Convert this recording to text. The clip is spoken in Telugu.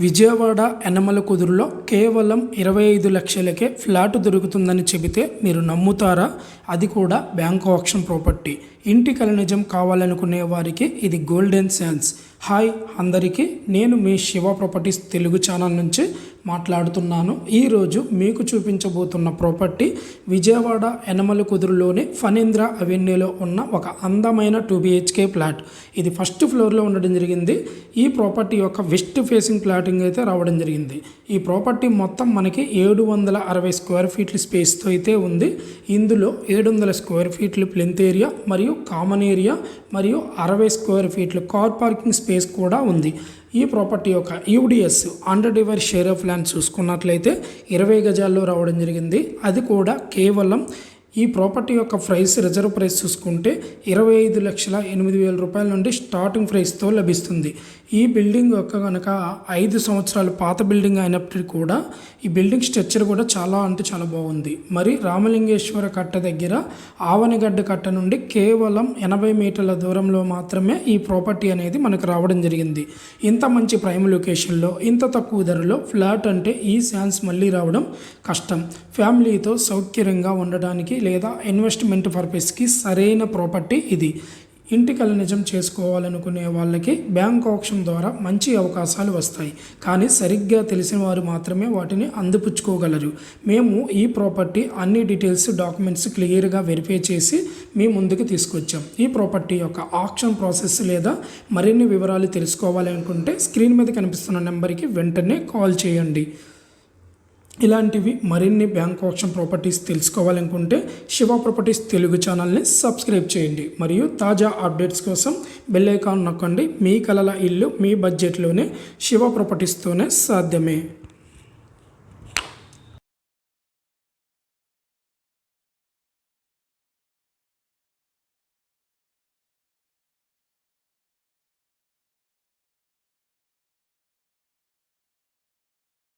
విజయవాడ ఎనమల కుదురులో కేవలం ఇరవై ఐదు లక్షలకే ఫ్లాట్ దొరుకుతుందని చెబితే మీరు నమ్ముతారా? అది కూడా బ్యాంక్ ఆప్షన్ ప్రాపర్టీ. ఇంటి కల నిజం కావాలనుకునే వారికి ఇది గోల్డెన్ సెన్స్. హాయ్ అందరికీ నేను మీ శివ ప్రాపర్టీస్ తెలుగు ఛానల్ నుంచి మాట్లాడుతున్నాను. ఈరోజు మీకు చూపించబోతున్న ప్రాపర్టీ విజయవాడ ఎనమల కుదురులోని ఫణీంద్ర అవెన్యూలో ఉన్న ఒక అందమైన టూ బిహెచ్కే ఫ్లాట్. ఇది ఫస్ట్ ఫ్లోర్లో ఉండడం జరిగింది. ఈ ప్రాపర్టీ యొక్క వెస్ట్ ఫేసింగ్ ప్లాటింగ్ అయితే రావడం జరిగింది. ఈ ప్రాపర్టీ మొత్తం మనకి ఏడు వందల అరవై స్క్వేర్ ఫీట్ల స్పేస్తో అయితే ఉంది. ఇందులో ఏడు వందల స్క్వేర్ ఫీట్లు ప్లెంత్ ఏరియా మరియు కామన్ ఏరియా మరియు అరవై స్క్వేర్ ఫీట్లు కార్ పార్కింగ్ స్పేస్ కూడా ఉంది. ఈ ప్రాపర్టీ యొక్క యూడిఎస్ అండర్ డివైర్ షేర్ ఆఫ్ ల్యాండ్ చూసుకున్నట్లయితే ఇరవై గజాల్లో రావడం జరిగింది. అది కూడా కేవలం ఈ ప్రాపర్టీ యొక్క ప్రైస్ రిజర్వ్ ప్రైస్ చూసుకుంటే ఇరవై ఐదు లక్షల ఎనిమిది వేల రూపాయల నుండి స్టార్టింగ్ ప్రైస్తో లభిస్తుంది. ఈ బిల్డింగ్ యొక్క కనుక ఐదు సంవత్సరాలు పాత బిల్డింగ్ అయినప్పటికీ కూడా ఈ బిల్డింగ్ స్ట్రక్చర్ కూడా చాలా అంటే చాలా బాగుంది. మరి రామలింగేశ్వర కట్ట దగ్గర ఆవనిగడ్డ కట్ట నుండి కేవలం ఎనభై మీటర్ల దూరంలో మాత్రమే ఈ ప్రాపర్టీ అనేది మనకు రావడం జరిగింది. ఇంత మంచి ప్రైమ్ లొకేషన్లో ఇంత తక్కువ ధరలో ఫ్లాట్ అంటే ఈ ఛాన్స్ మళ్ళీ రావడం కష్టం. ఫ్యామిలీతో సౌకర్యంగా ఉండడానికి లేదా ఇన్వెస్ట్మెంట్ పర్పస్కి సరైన ప్రాపర్టీ ఇది. ఇంటికల నిజం చేసుకోవాలనుకునే వాళ్ళకి బ్యాంక్ ఆప్షన్ ద్వారా మంచి అవకాశాలు వస్తాయి. కానీ సరిగ్గా తెలిసిన వారు మాత్రమే వాటిని అందిపుచ్చుకోగలరు. మేము ఈ ప్రాపర్టీ అన్ని డీటెయిల్స్ డాక్యుమెంట్స్ క్లియర్గా వెరిఫై చేసి మీ ముందుకు తీసుకొచ్చాం. ఈ ప్రాపర్టీ యొక్క ఆప్షన్ ప్రాసెస్ లేదా మరిన్ని వివరాలు తెలుసుకోవాలనుకుంటే స్క్రీన్ మీద కనిపిస్తున్న నెంబర్కి వెంటనే కాల్ చేయండి. ఇలాంటివి మరిన్ని బ్యాంక్ ఆప్షన్ ప్రాపర్టీస్ తెలుసుకోవాలనుకుంటే శివ ప్రాపర్టీస్ తెలుగు ఛానల్ని సబ్స్క్రైబ్ చేయండి. మరియు తాజా అప్డేట్స్ కోసం బెల్ ఐకాన్ నొక్కండి. మీ కలల ఇల్లు మీ బడ్జెట్లోనే శివ ప్రాపర్టీస్తోనే సాధ్యమే.